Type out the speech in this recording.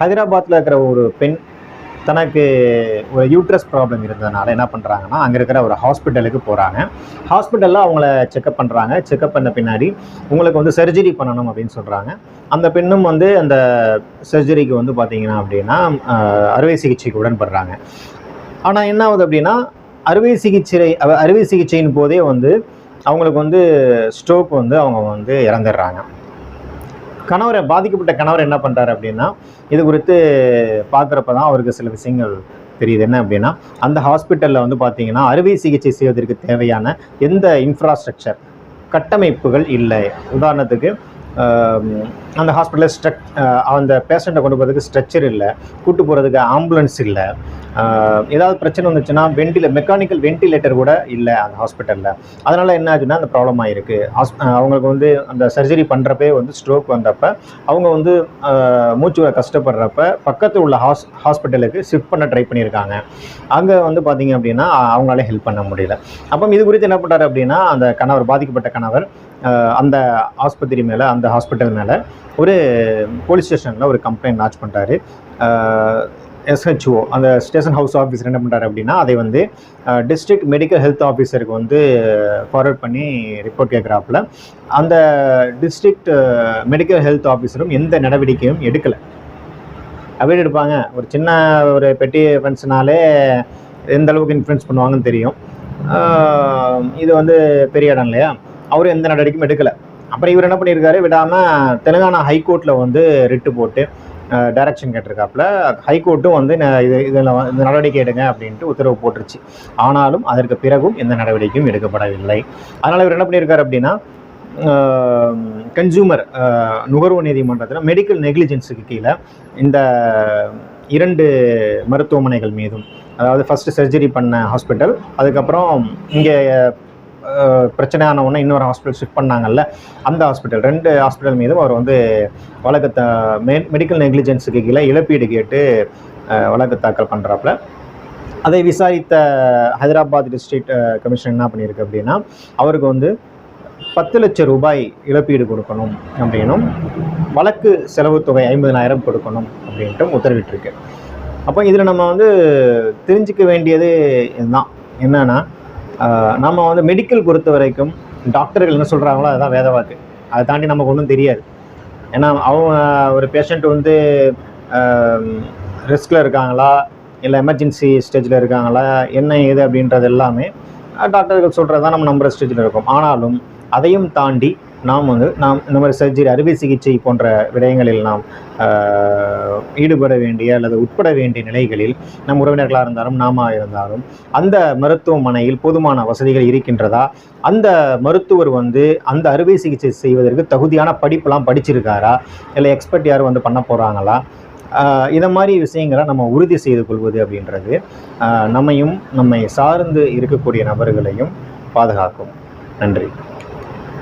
ஹைதராபாத்தில் இருக்கிற ஒரு பெண் தனக்கு ஒரு யூட்ரஸ் ப்ராப்ளம் இருந்ததுனால என்ன பண்ணுறாங்கன்னா அங்கே இருக்கிற ஒரு ஹாஸ்பிட்டலுக்கு போகிறாங்க ஹாஸ்பிட்டலில் அவங்கள செக்கப் பண்ணுறாங்க செக்கப் பண்ண பின்னாடி உங்களுக்கு வந்து சர்ஜரி பண்ணணும் அப்படின்னு சொல்கிறாங்க அந்த பெண்ணும் வந்து அந்த சர்ஜரிக்கு வந்து பார்த்தீங்கன்னா அப்படின்னா அறுவை சிகிச்சைக்கு உடன்படுறாங்க. ஆனால் என்ன ஆகுது அப்படின்னா அறுவை சிகிச்சை அறுவை சிகிச்சையின் போதே வந்து அவங்களுக்கு வந்து ஸ்ட்ரோக் வந்து அவங்க வந்து இறந்துடுறாங்க. கணவரை பாதிக்கப்பட்ட கணவர் என்ன பண்ணுறாரு அப்படின்னா இது குறித்து பார்க்குறப்ப தான் அவருக்கு சில விஷயங்கள் தெரியுது. என்ன அப்படின்னா அந்த ஹாஸ்பிட்டலில் வந்து பார்த்தீங்கன்னா அறுவை சிகிச்சை செய்வதற்கு தேவையான எந்த இன்ஃப்ராஸ்ட்ரக்சர் கட்டமைப்புகள் இல்லை. உதாரணத்துக்கு அந்த ஹாஸ்பிட்டலில் ஸ்ட்ரக் அந்த பேஷண்ட்டை கொண்டு போகிறதுக்கு ஸ்ட்ரெச்சர் இல்லை கூட்டு போகிறதுக்கு ஆம்புலன்ஸ் இல்லை. ஏதாவது பிரச்சனை வந்துச்சுன்னா வெண்டில மெக்கானிக்கல் வெண்டிலேட்டர் கூட இல்லை அந்த ஹாஸ்பிட்டலில் அதனால் என்ன ஆச்சுன்னா அந்த ப்ராப்ளம் ஆகிருக்கு ஹாஸ் அவங்களுக்கு வந்து அந்த சர்ஜரி பண்ணுறப்பே வந்து ஸ்ட்ரோக் வந்தப்ப அவங்க வந்து மூச்சு கஷ்டப்படுறப்ப பக்கத்தில் உள்ள ஹாஸ் ஹாஸ்பிட்டலுக்கு ஷிஃப்ட் பண்ண ட்ரை பண்ணியிருக்காங்க. அங்கே வந்து பார்த்தீங்க அப்படின்னா அவங்களால ஹெல்ப் பண்ண முடியல. அப்போ இது குறித்து என்ன பண்ணுறாரு அப்படின்னா அந்த கணவர் பாதிக்கப்பட்ட கணவர் அந்த ஆஸ்பத்திரி மேலே அந்த ஹாஸ்பிட்டல் மேலே ஒரு போலீஸ் ஸ்டேஷனில் ஒரு கம்ப்ளைண்ட் லான்ச் பண்ணுறாரு எஸ்ஹெச்ஓ அந்த ஸ்டேஷன் ஹவுஸ் ஆஃபீஸர் என்ன பண்ணுறாரு அப்படின்னா அதை வந்து டிஸ்ட்ரிக்ட் மெடிக்கல் ஹெல்த் ஆஃபீஸருக்கு வந்து ஃபார்வர்ட் பண்ணி ரிப்போர்ட் கேட்குறாப்புல அந்த டிஸ்ட்ரிக்ட் மெடிக்கல் ஹெல்த் ஆஃபீஸரும் எந்த நடவடிக்கையும் எடுக்கலை. அவைட் எடுப்பாங்க. ஒரு சின்ன ஒரு பெட்டி ஃபண்ட்ஸ்னாலே எந்த அளவுக்கு இன்ஃப்ளூன்ஸ் பண்ணுவாங்கன்னு தெரியும். இது வந்து பெரிய இடம் இல்லையா? அவரும் எந்த நடவடிக்கையும் எடுக்கலை. அப்புறம் இவர் என்ன பண்ணியிருக்காரு? விடாமல் தெலுங்கானா ஹைகோர்ட்டில் வந்து ரிட்டு போட்டு டைரக்ஷன் கேட்டிருக்காப்புல. ஹைகோர்ட்டும் வந்து இது இதில் இந்த நடவடிக்கை எடுங்க அப்படின்ட்டு உத்தரவு போட்டுருச்சு. ஆனாலும் அதற்கு பிறகும் எந்த நடவடிக்கையும் எடுக்கப்படவில்லை. அதனால் இவர் என்ன பண்ணியிருக்காரு அப்படின்னா கன்சூமர் நுகர்வோர் நீதிமன்றத்தில் மெடிக்கல் நெக்லிஜென்ஸுக்கு கீழே இந்த இரண்டு மருத்துவமனைகள் மீதும் அதாவது ஃபஸ்ட்டு சர்ஜரி பண்ண ஹாஸ்பிட்டல் அதுக்கப்புறம் இங்கே பிரச்சனையான உடனே இன்னொரு ஹாஸ்பிட்டல் ஷிஃப்ட் பண்ணாங்கல்ல அந்த ஹாஸ்பிட்டல் ரெண்டு ஹாஸ்பிட்டல் மீதும் அவர் வந்து வழக்கத்தை மெ மெடிக்கல் நெக்லிஜென்ஸுக்கு கீழே இழப்பீடு கேட்டு வழக்கு தாக்கல் பண்ணுறாப்புல அதை விசாரித்த ஹைதராபாத் டிஸ்ட்ரிக்ட் கமிஷன் என்ன பண்ணியிருக்கு அப்படின்னா அவருக்கு வந்து பத்து லட்சம் ரூபாய் இழப்பீடு கொடுக்கணும் அப்படின்னும் வழக்கு செலவு தொகை ஐம்பதனாயிரம் கொடுக்கணும் அப்படின்ட்டு உத்தரவிட்டிருக்கு. அப்போ இதில் நம்ம வந்து தெரிஞ்சுக்க வேண்டியது இதுதான். என்னென்னா நம்ம வந்து மெடிக்கல் பொறுத்த வரைக்கும் டாக்டர்கள் என்ன சொல்கிறாங்களோ அதுதான் வேத வாக்கு. அதை தாண்டி நமக்கு ஒன்றும் தெரியாது. ஏன்னா அவங்க ஒரு பேஷண்ட் வந்து ரிஸ்கில் இருக்காங்களா? இல்லை எமர்ஜென்சி ஸ்டேஜில் இருக்காங்களா? என்ன ஏது அப்படின்றது எல்லாமே டாக்டர்கள் சொல்கிறது தான் நம்ம நம்புகிற ஸ்டேஜில் இருக்கும். ஆனாலும் அதையும் தாண்டி நாம் வந்து நாம் இந்த மாதிரி சர்ஜரி அறுவை சிகிச்சை போன்ற விடயங்களில் நாம் ஈடுபட வேண்டிய அல்லது உட்பட வேண்டிய நிலைகளில் நம் உறவினர்களாக இருந்தாலும் நாம இருந்தாலும் அந்த மருத்துவமனையில் போதுமான வசதிகள் இருக்கின்றதா? அந்த மருத்துவர் வந்து அந்த அறுவை சிகிச்சை செய்வதற்கு தகுதியான படிப்பெல்லாம் படிச்சிருக்காரா? இல்லை எக்ஸ்பர்ட் யாரும் வந்து பண்ண போகிறாங்களா இதை மாதிரி விஷயங்களை நம்ம உறுதி செய்து கொள்வது அப்படின்றது நம்மையும் நம்மை சார்ந்து இருக்கக்கூடிய நபர்களையும் பாதுகாக்கும். நன்றி.